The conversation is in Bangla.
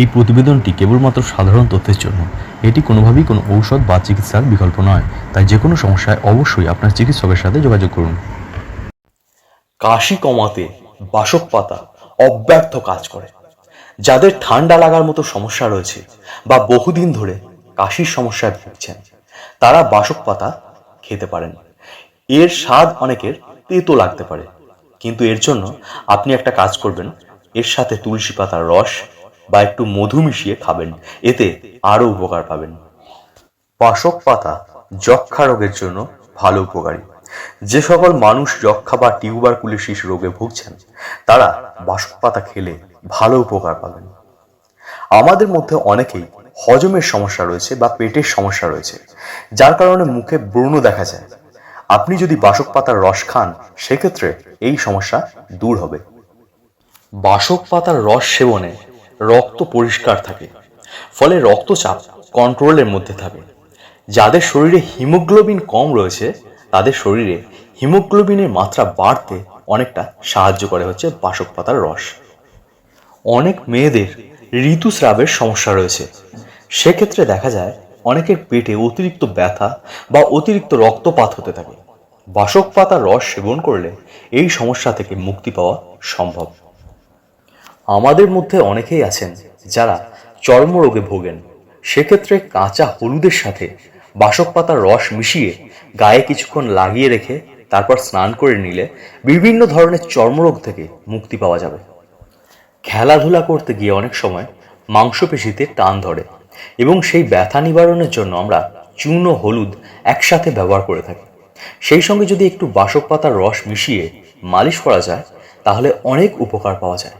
এই প্রতিবেদনটি কেবলমাত্র সাধারণ তথ্যের জন্য। এটি কোনোভাবেই কোনো ঔষধ বা চিকিৎসার বিকল্প নয়। তাই যে কোনো সমস্যায় অবশ্যই আপনার চিকিৎসকের সাথে যোগাযোগ করুন। কাশি কমাতে বাসক পাতা অব্যর্থ কাজ করে। যাদের ঠান্ডা লাগার মতো সমস্যা রয়েছে বা বহুদিন ধরে কাশির সমস্যায় ভুগছেন, তারা বাসক পাতা খেতে পারেন। এর স্বাদ অনেকের তেতো লাগতে পারে। কিন্তু এর জন্য আপনি একটা কাজ করবেন। এর সাথে তুলসী পাতার রস বা একটু মধু মিশিয়ে খাবেন। এতে আরও উপকার পাবেন। বাসক পাতা যক্ষা রোগের জন্য ভালো উপকারী। যে সকল মানুষ যক্ষা বা টিউবারকুলোসিস রোগে ভুগছেন, তারা বাসক পাতা খেলে ভালো উপকার পাবেন। আমাদের মধ্যে অনেকেই হজমের সমস্যা রয়েছে বা পেটের সমস্যা রয়েছে, যার কারণে মুখে ব্রণ দেখা যায়। আপনি যদি বাসক পাতার রস খান, সেক্ষেত্রে এই সমস্যা দূর হবে। বাসক পাতার রস সেবনে রক্ত পরিষ্কার থাকে। ফলে রক্তচাপ কন্ট্রোলের মধ্যে থাকে। যাদের শরীরে হিমোগ্লোবিন কম রয়েছে, তাদের শরীরে হিমোগ্লোবিনের মাত্রা বাড়তে অনেকটা সাহায্য করে হচ্ছে বাসক পাতার রস। অনেক মেয়েদের ঋতুস্রাবের সমস্যা রয়েছে। সেক্ষেত্রে দেখা যায় অনেকের পেটে অতিরিক্ত ব্যথা বা অতিরিক্ত রক্তপাত হতে থাকে। বাসক পাতার রস সেবন করলে এই সমস্যা থেকে মুক্তি পাওয়া সম্ভব। আমাদের মধ্যে অনেকেই আছেন যারা চর্মরোগে ভোগেন। সেক্ষেত্রে কাঁচা হলুদের সাথে বাসক পাতার রস মিশিয়ে গায়ে কিছুক্ষণ লাগিয়ে রেখে তারপর স্নান করে নিলে বিভিন্ন ধরনের চর্মরোগ থেকে মুক্তি পাওয়া যাবে। খেলাধুলা করতে গিয়ে অনেক সময় মাংসপেশিতে টান ধরে এবং সেই ব্যথা নিবারণের জন্য আমরা চূর্ণ হলুদ একসাথে ব্যবহার করে থাকি। সেই সঙ্গে যদি একটু বাসক পাতার রস মিশিয়ে মালিশ করা যায়, তাহলে অনেক উপকার পাওয়া যায়।